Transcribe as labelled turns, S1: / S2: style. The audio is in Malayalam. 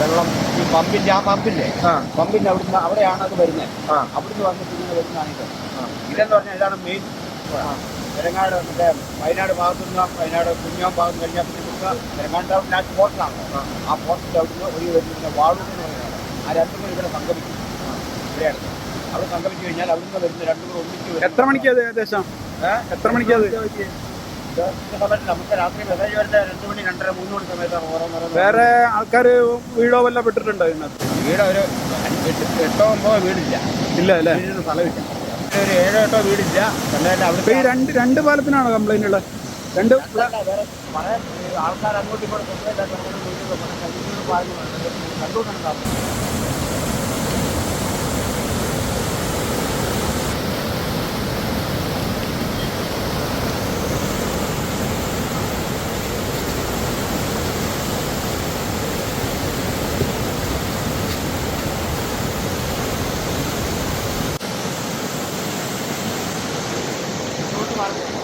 S1: ഈ പമ്പിന്റെ ആ പമ്പില്ലേ? പമ്പിന്റെ അവിടുന്ന് അവിടെയാണ് അത് വരുന്നത് അവിടുന്ന് വന്നിട്ട് ഇങ്ങനെ വരുന്നതാണ് ഇത്. ഇതെന്ന് പറഞ്ഞാൽ ഇതാണ് മെയിൻ തെലങ്കാട് മറ്റേ വയനാട് ഭാഗത്തു നിന്ന് വയനാട് കുഞ്ഞാം ഭാഗം കഴിഞ്ഞാൽ പിന്നെ നമുക്ക് തെലങ്കാട് ലാസ്റ്റ് പോർട്ടിലാണ്. ആ. പോർട്ടിന്റെ അവിടുന്ന് ഒരു വരുന്ന വാഴുന്ന എന്ന് പറയുന്നത് ആ രണ്ടും ഇവിടെ സംഗമിക്കും. ഇവിടെയാണ്. അവിടെ സംഗമിച്ചു കഴിഞ്ഞാൽ അവിടുന്ന് വരുന്ന രണ്ടും ഒന്നിച്ച്
S2: എത്ര മണിക്ക് അത് ഏകദേശം? എത്ര മണിക്ക് വേറെ ആൾക്കാർ വീടോ വല്ല പെട്ടിട്ടുണ്ടോ ഇതിനകത്ത്?
S1: വീട് ഒരു എട്ട് ഒമ്പതോ വീടില്ല.
S2: ഇല്ല അല്ലേ?
S1: സ്ഥലമില്ല. ഒരു ഏഴോ എട്ടോ വീടില്ല. അവിടെ
S2: ഈ രണ്ട് രണ്ട് പാലത്തിനാണോ കംപ്ലൈന്റ് ഉള്ളത്? രണ്ട്
S1: ആൾക്കാർ അങ്ങോട്ടും ഇങ്ങോട്ടും পারবো